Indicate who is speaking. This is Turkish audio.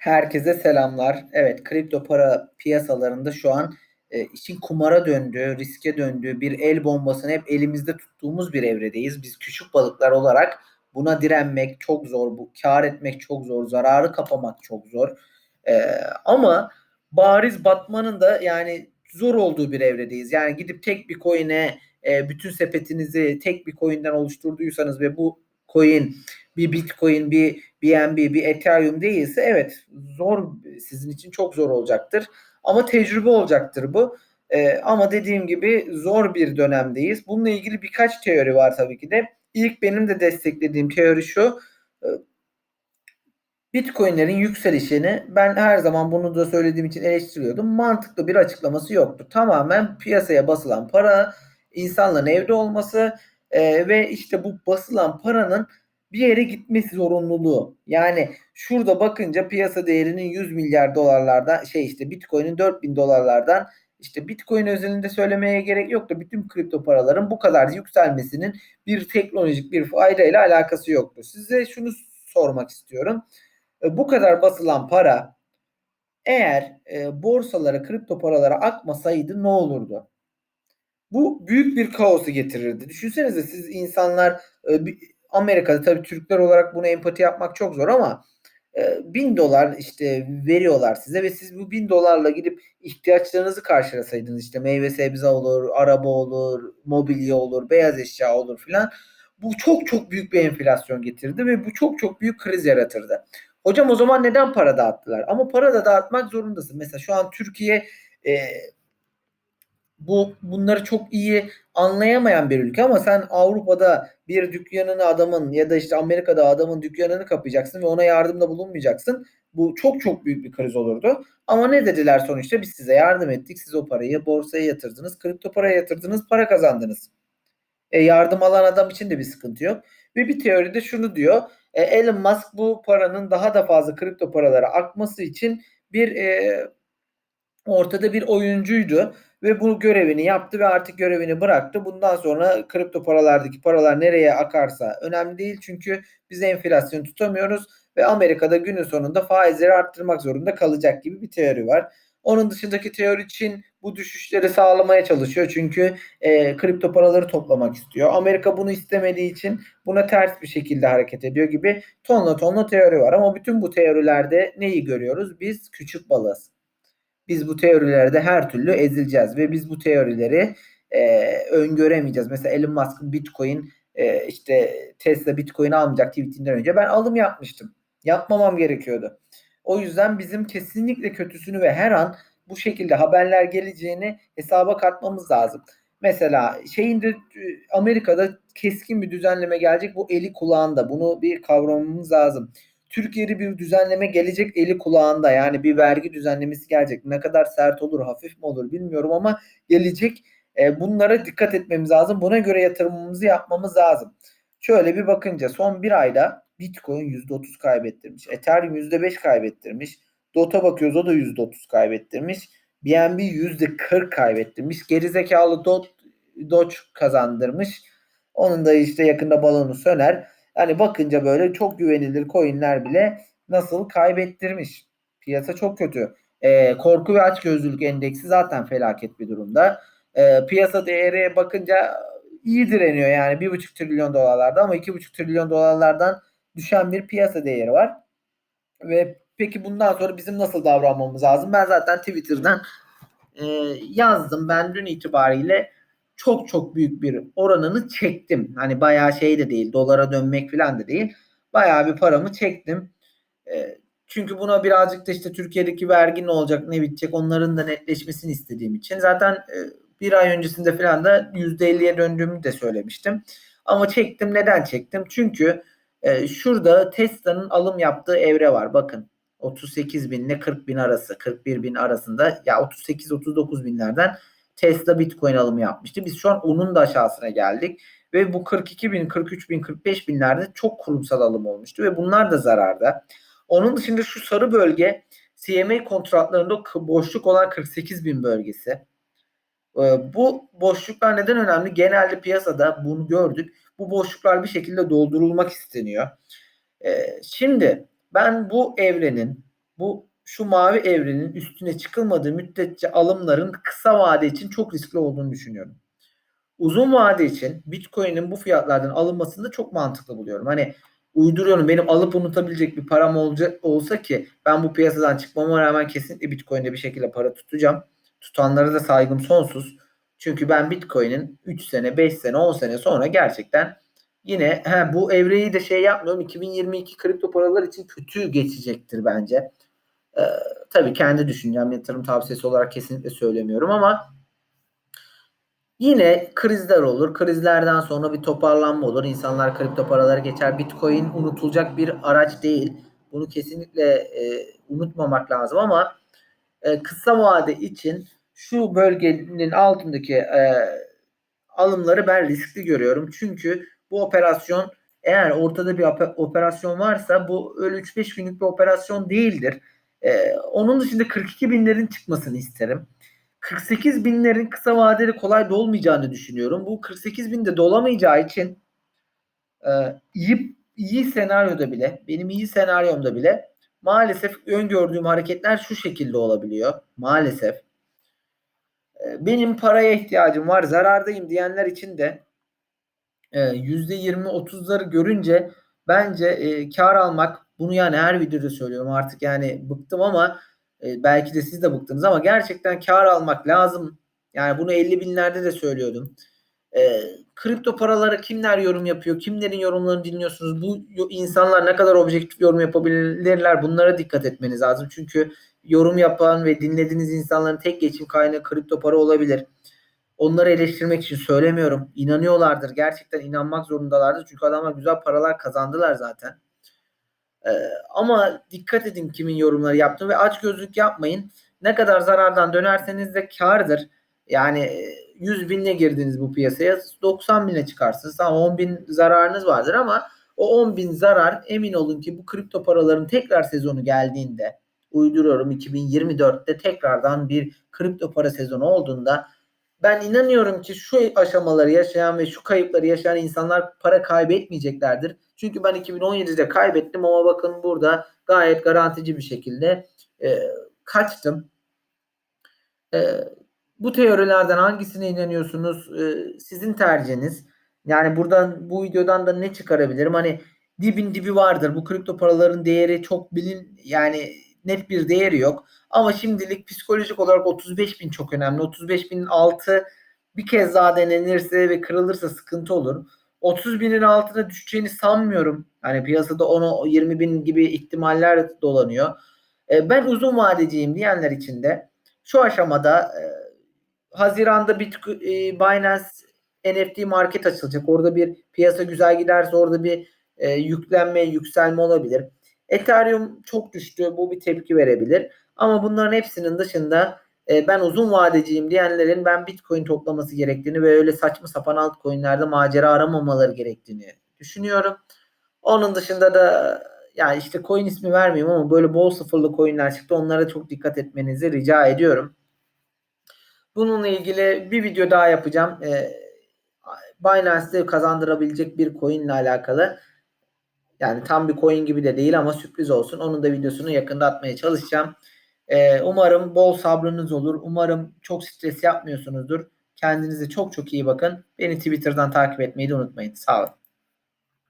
Speaker 1: Herkese selamlar. Evet, kripto para piyasalarında şu an e, işin kumara döndüğü, riske döndüğü bir el bombasını hep elimizde tuttuğumuz bir evredeyiz. Biz küçük balıklar olarak buna direnmek çok zor, bu kar etmek çok zor, zararı kapamak çok zor. E, ama bariz batmanın da yani zor olduğu bir evredeyiz. Yani gidip tek bir coin'e e, bütün sepetinizi tek bir coin'den oluşturduysanız ve bu coin bir Bitcoin, bir BNB, bir Ethereum değilse evet zor sizin için çok zor olacaktır. Ama tecrübe olacaktır bu. Ee, ama dediğim gibi zor bir dönemdeyiz. Bununla ilgili birkaç teori var tabii ki de. İlk benim de desteklediğim teori şu. Ee, Bitcoin'lerin yükselişini ben her zaman bunu da söylediğim için eleştiriyordum. Mantıklı bir açıklaması yoktu. Tamamen piyasaya basılan para, insanların evde olması e, ve işte bu basılan paranın bir yere gitmesi zorunluluğu. Yani şurada bakınca piyasa değerinin 100 milyar dolarlardan şey işte Bitcoin'in 4000 dolarlardan işte Bitcoin özelinde söylemeye gerek yok da bütün kripto paraların bu kadar yükselmesinin bir teknolojik bir fayda ile alakası yoktu. Size şunu sormak istiyorum. E, bu kadar basılan para eğer e, borsalara, kripto paralara akmasaydı ne olurdu? Bu büyük bir kaosu getirirdi. Düşünsenize siz insanlar e, Amerika'da tabii Türkler olarak bunu empati yapmak çok zor ama e, bin dolar işte veriyorlar size ve siz bu bin dolarla gidip ihtiyaçlarınızı karşılasaydınız işte meyve sebze olur, araba olur, mobilya olur, beyaz eşya olur filan. Bu çok çok büyük bir enflasyon getirdi ve bu çok çok büyük kriz yaratırdı. Hocam o zaman neden para dağıttılar? Ama para da dağıtmak zorundasın. Mesela şu an Türkiye e, bu bunları çok iyi anlayamayan bir ülke ama sen Avrupa'da bir dükkanını adamın ya da işte Amerika'da adamın dükkanını kapayacaksın ve ona yardımda bulunmayacaksın. Bu çok çok büyük bir kriz olurdu. Ama ne dediler sonuçta? Biz size yardım ettik. Siz o parayı borsaya yatırdınız. Kripto paraya yatırdınız. Para kazandınız. E, yardım alan adam için de bir sıkıntı yok. Ve bir teoride şunu diyor. E, Elon Musk bu paranın daha da fazla kripto paralara akması için bir e, ortada bir oyuncuydu ve bu görevini yaptı ve artık görevini bıraktı. Bundan sonra kripto paralardaki paralar nereye akarsa önemli değil çünkü biz enflasyon tutamıyoruz ve Amerika'da günün sonunda faizleri arttırmak zorunda kalacak gibi bir teori var. Onun dışındaki teori için bu düşüşleri sağlamaya çalışıyor. Çünkü e, kripto paraları toplamak istiyor. Amerika bunu istemediği için buna ters bir şekilde hareket ediyor gibi tonla tonla teori var. Ama bütün bu teorilerde neyi görüyoruz? Biz küçük balığız biz bu teorilerde her türlü ezileceğiz ve biz bu teorileri e, öngöremeyeceğiz. Mesela Elon Musk'ın Bitcoin e, işte Tesla Bitcoin almayacak tweetinden önce ben alım yapmıştım. Yapmamam gerekiyordu. O yüzden bizim kesinlikle kötüsünü ve her an bu şekilde haberler geleceğini hesaba katmamız lazım. Mesela şeyinde Amerika'da keskin bir düzenleme gelecek bu eli kulağında. Bunu bir kavramamız lazım. Türkiye'de bir düzenleme gelecek eli kulağında. Yani bir vergi düzenlemesi gelecek. Ne kadar sert olur, hafif mi olur bilmiyorum ama gelecek. E, bunlara dikkat etmemiz lazım. Buna göre yatırımımızı yapmamız lazım. Şöyle bir bakınca son bir ayda Bitcoin %30 kaybettirmiş. Ethereum %5 kaybettirmiş. Dota bakıyoruz o da %30 kaybettirmiş. BNB %40 kaybettirmiş. Gerizekalı Dot, Doge kazandırmış. Onun da işte yakında balonu söner. Yani bakınca böyle çok güvenilir coinler bile nasıl kaybettirmiş. Piyasa çok kötü. E, korku ve açgözlülük endeksi zaten felaket bir durumda. E, piyasa değeri bakınca iyi direniyor yani 1,5 trilyon dolarlarda ama 2,5 trilyon dolarlardan düşen bir piyasa değeri var. Ve peki bundan sonra bizim nasıl davranmamız lazım? Ben zaten Twitter'dan e, yazdım. Ben dün itibariyle çok çok büyük bir oranını çektim. Hani bayağı şey de değil, dolara dönmek falan da değil. Bayağı bir paramı çektim. E, çünkü buna birazcık da işte Türkiye'deki vergi ne olacak, ne bitecek onların da netleşmesini istediğim için. Zaten e, bir ay öncesinde falan da %50'ye döndüğümü de söylemiştim. Ama çektim. Neden çektim? Çünkü e, şurada Tesla'nın alım yaptığı evre var. Bakın 38 bin ile 40 bin arası, 41 bin arasında ya 38-39 binlerden Tesla Bitcoin alımı yapmıştı. Biz şu an onun da aşağısına geldik. Ve bu 42 bin, 43 bin, 45 binlerde çok kurumsal alım olmuştu. Ve bunlar da zararda. Onun dışında şu sarı bölge CMA kontratlarında boşluk olan 48 bin bölgesi. Ee, bu boşluklar neden önemli? Genelde piyasada bunu gördük. Bu boşluklar bir şekilde doldurulmak isteniyor. Ee, şimdi ben bu evrenin bu şu mavi evrenin üstüne çıkılmadığı müddetçe alımların kısa vade için çok riskli olduğunu düşünüyorum. Uzun vade için Bitcoin'in bu fiyatlardan alınmasını da çok mantıklı buluyorum. Hani uyduruyorum benim alıp unutabilecek bir param olacak olsa ki ben bu piyasadan çıkmama rağmen kesinlikle Bitcoin'de bir şekilde para tutacağım. Tutanlara da saygım sonsuz. Çünkü ben Bitcoin'in 3 sene, 5 sene, 10 sene sonra gerçekten yine he, bu evreyi de şey yapmıyorum. 2022 kripto paralar için kötü geçecektir bence. Ee, tabii kendi düşüncem yatırım tavsiyesi olarak kesinlikle söylemiyorum ama yine krizler olur. Krizlerden sonra bir toparlanma olur. İnsanlar kripto paralara geçer. Bitcoin unutulacak bir araç değil. Bunu kesinlikle e, unutmamak lazım ama e, kısa vade için şu bölgenin altındaki e, alımları ben riskli görüyorum. Çünkü bu operasyon eğer ortada bir operasyon varsa bu öyle 3-5 günlük bir operasyon değildir. Ee, onun dışında 42 binlerin çıkmasını isterim. 48 binlerin kısa vadeli kolay dolmayacağını düşünüyorum. Bu 48 binde dolamayacağı için e, iyi iyi senaryoda bile benim iyi senaryomda bile maalesef öngördüğüm hareketler şu şekilde olabiliyor. Maalesef. E, benim paraya ihtiyacım var zarardayım diyenler için de %20-30'ları görünce bence e, kar almak bunu yani her videoda söylüyorum artık yani bıktım ama e, belki de siz de bıktınız ama gerçekten kar almak lazım. Yani bunu 50 binlerde de söylüyordum. E, kripto paralara kimler yorum yapıyor? Kimlerin yorumlarını dinliyorsunuz? Bu insanlar ne kadar objektif yorum yapabilirler? Bunlara dikkat etmeniz lazım. Çünkü yorum yapan ve dinlediğiniz insanların tek geçim kaynağı kripto para olabilir. Onları eleştirmek için söylemiyorum. İnanıyorlardır. Gerçekten inanmak zorundalardır. Çünkü adamlar güzel paralar kazandılar zaten. Ee, ama dikkat edin kimin yorumları yaptığını ve aç gözlük yapmayın. Ne kadar zarardan dönerseniz de kardır. Yani 100 e, binle girdiniz bu piyasaya 90 bine çıkarsınız. Tamam 10 bin zararınız vardır ama o 10 bin zarar emin olun ki bu kripto paraların tekrar sezonu geldiğinde uyduruyorum 2024'te tekrardan bir kripto para sezonu olduğunda ben inanıyorum ki şu aşamaları yaşayan ve şu kayıpları yaşayan insanlar para kaybetmeyeceklerdir. Çünkü ben 2017'de kaybettim ama bakın burada gayet garantici bir şekilde e, kaçtım. E, bu teorilerden hangisine inanıyorsunuz? E, sizin tercihiniz. Yani buradan bu videodan da ne çıkarabilirim? Hani dibin dibi vardır. Bu kripto paraların değeri çok bilin yani net bir değeri yok. Ama şimdilik psikolojik olarak 35 bin çok önemli. 35 binin altı bir kez daha denenirse ve kırılırsa sıkıntı olur. 30 binin altına düşeceğini sanmıyorum. Hani piyasada 10 20 bin gibi ihtimaller dolanıyor. E, ben uzun vadeciyim diyenler için de şu aşamada e, Haziran'da Bitcoin, e, Binance NFT market açılacak. Orada bir piyasa güzel giderse orada bir yüklenme, yükselme olabilir. Ethereum çok düştü. Bu bir tepki verebilir. Ama bunların hepsinin dışında e, ben uzun vadeciyim diyenlerin ben Bitcoin toplaması gerektiğini ve öyle saçma sapan altcoin'lerde macera aramamaları gerektiğini düşünüyorum. Onun dışında da yani işte coin ismi vermeyeyim ama böyle bol sıfırlı coin'ler çıktı. Onlara çok dikkat etmenizi rica ediyorum. Bununla ilgili bir video daha yapacağım. E, Binance'de kazandırabilecek bir coin ile alakalı. Yani tam bir coin gibi de değil ama sürpriz olsun. Onun da videosunu yakında atmaya çalışacağım. Ee, umarım bol sabrınız olur. Umarım çok stres yapmıyorsunuzdur. Kendinize çok çok iyi bakın. Beni Twitter'dan takip etmeyi de unutmayın. Sağ olun.